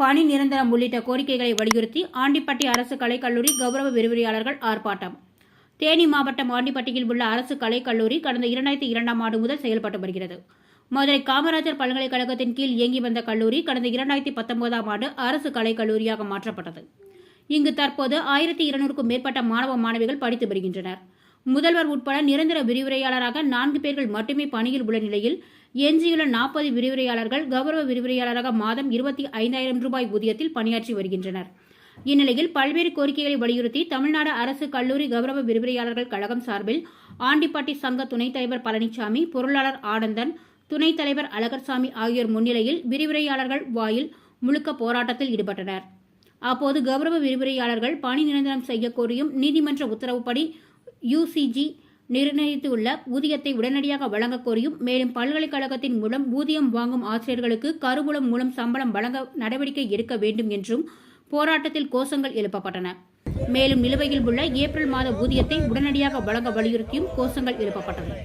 பணி நிரந்தரம் உள்ளிட்ட கோரிக்கைகளை வலியுறுத்தி ஆண்டிப்பட்டி அரசு கலைக்கல்லூரி கௌரவ விரிவுரையாளர்கள் ஆர்ப்பாட்டம். தேனி மாவட்டம் ஆண்டிப்பட்டியில் உள்ள அரசு கலைக்கல்லூரி கடந்த இரண்டாயிரத்தி இரண்டாம் ஆண்டு முதல் செயல்பட்டு வருகிறது. மதுரை காமராஜர் பல்கலைக்கழகத்தின் கீழ் இயங்கி வந்த கல்லூரி கடந்த இரண்டாயிரத்தி பத்தொன்பதாம் ஆண்டு அரசு கலைக்கல்லூரியாக மாற்றப்பட்டது. இங்கு தற்போது ஆயிரத்தி இருநூறுக்கும் மேற்பட்ட மாணவ மாணவிகள் படித்து வருகின்றனர். முதல்வர் உட்பட நிரந்தர விரிவுரையாளராக நான்கு பேர்கள் மட்டுமே பணியில் உள்ள நிலையில் எஞ்சியுள்ள நாற்பது விரிவுரையாளர்கள் கௌரவ விரிவுரையாளராக மாதம் இருபத்தி ஐந்தாயிரம் ரூபாய் ஊதியத்தில் பணியாற்றி வருகின்றனர். இந்நிலையில் பல்வேறு கோரிக்கைகளை வலியுறுத்தி தமிழ்நாடு அரசு கல்லூரி கௌரவ விரிவுரையாளர்கள் கழகம் சார்பில் ஆண்டிப்பட்டி சங்க துணைத் தலைவர் பழனிசாமி பொருளாளர் ஆனந்தன் துணைத் தலைவர் அழகர்சாமி ஆகியோர் முன்னிலையில் விரிவுரையாளர்கள் வாயில் முழுக்க போராட்டத்தில் ஈடுபட்டனர். அப்போது கௌரவ விரிவுரையாளர்கள் பணி நிரந்தரம் செய்ய கோரியும் நீதிமன்ற உத்தரவுப்படி யூசிஜி நிர்ணயித்துள்ள ஊதியத்தை உடனடியாக வழங்கக் கோரியும் மேலும் பல்கலைக்கழகத்தின் மூலம் ஊதியம் வாங்கும் ஆசிரியர்களுக்கு கருவூலம் மூலம் சம்பளம் வழங்க நடவடிக்கை எடுக்க வேண்டும் என்றும் போராட்டத்தில் கோஷங்கள் எழுப்பப்பட்டன. மேலும் நிலுவையில் உள்ள ஏப்ரல் மாத ஊதியத்தை உடனடியாக வழங்க வலியுறுத்தியும் கோஷங்கள் எழுப்பப்பட்டன